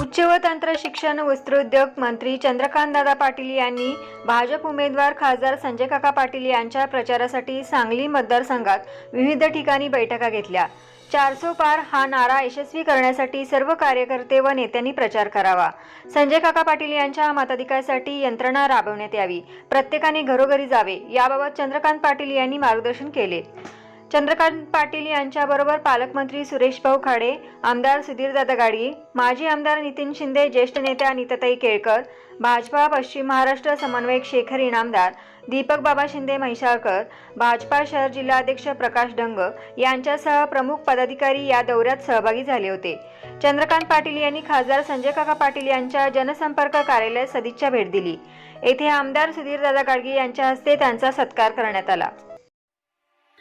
उच्च व तंत्र शिक्षण वस्त्रोद्योग मंत्री चंद्रकांत दादा पाटील यांनी भाजप उमेदवार खासदार संजय काका पाटील यांच्या प्रचारासाठी सांगली मतदारसंघात विविध ठिकाणी बैठका घेतल्या. चारसो पार हा नारा यशस्वी करण्यासाठी सर्व कार्यकर्ते व नेत्यांनी प्रचार करावा. संजय काका पाटील यांच्या मताधिकारासाठी यंत्रणा राबवण्यात यावी. प्रत्येकाने घरोघरी जावे. याबाबत चंद्रकांत पाटील यांनी मार्गदर्शन केले. चंद्रकांत पाटील यांच्याबरोबर पालकमंत्री सुरेश भाऊ खाडे आमदार सुधीरदादा गाडगे माजी आमदार नितीन शिंदे ज्येष्ठ नेत्या अनिताताई केळकर भाजपा पश्चिम महाराष्ट्र समन्वयक शेखर इनामदार दीपक बाबा शिंदे म्हैसाळकर भाजपा शहर जिल्हाध्यक्ष प्रकाश डंग यांच्यासह प्रमुख पदाधिकारी या दौऱ्यात सहभागी झाले होते. चंद्रकांत पाटील यांनी खासदार संजय काका पाटील यांच्या जनसंपर्क कार्यालयात सदिच्छा भेट दिली. येथे आमदार सुधीरदादा गाडगे यांच्या हस्ते त्यांचा सत्कार करण्यात आला.